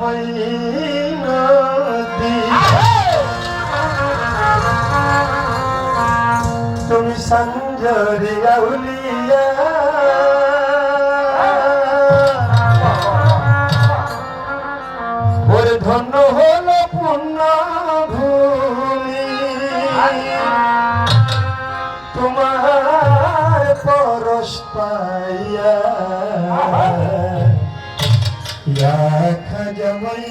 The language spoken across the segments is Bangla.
মদিনাতে তুমি সঞ্জরি আউলিয়া। ওরে ধন্য হলো পুণ্য তোমার পরশ পাইয়া। জমাই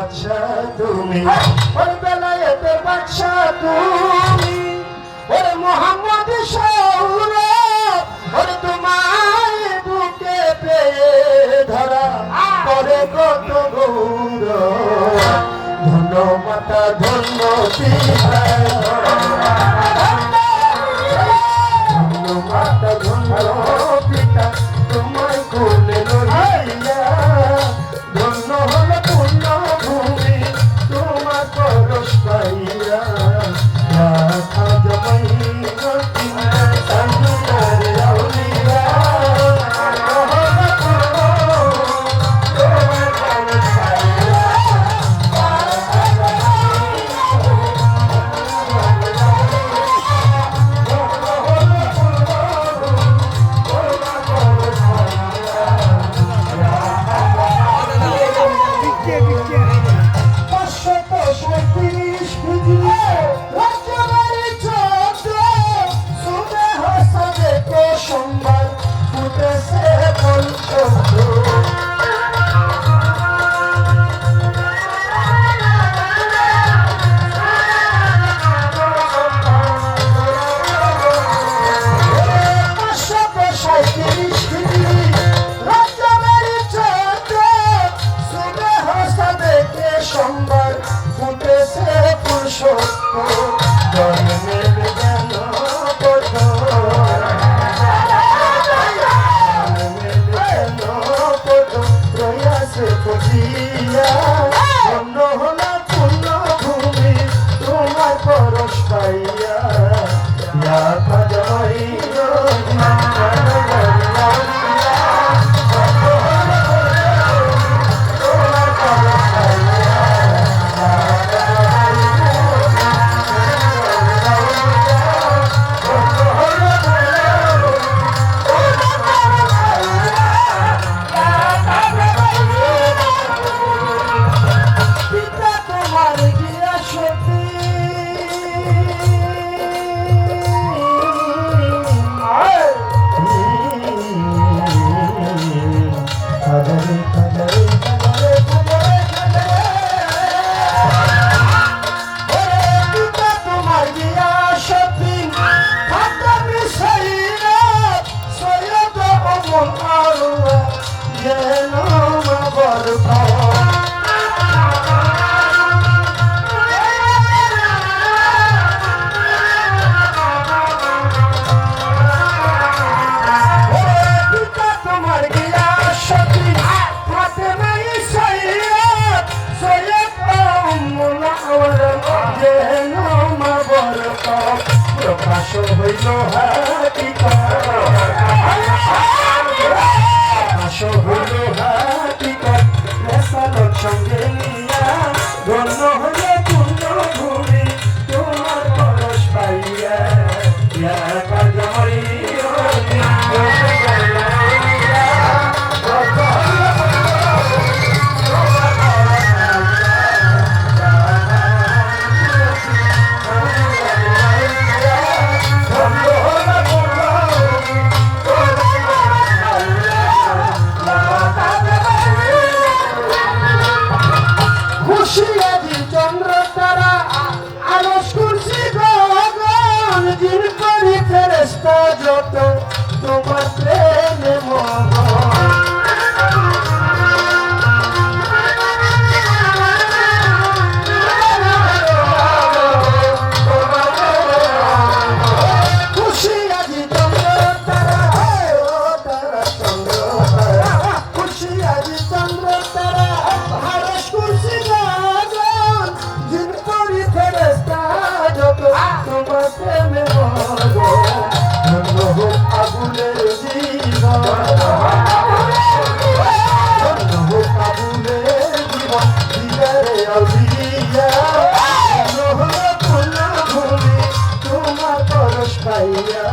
বাদশা তুমি। ওর বেলায়েতে বাদশা তুমি। ওর মোহাম্মদ সৌর ওর তোমার বুকে পেয়ে ধরা করে কত গৌর। ধন্য মাতা, ধন্য Santa সঙ্গে Doctor. 哎呀。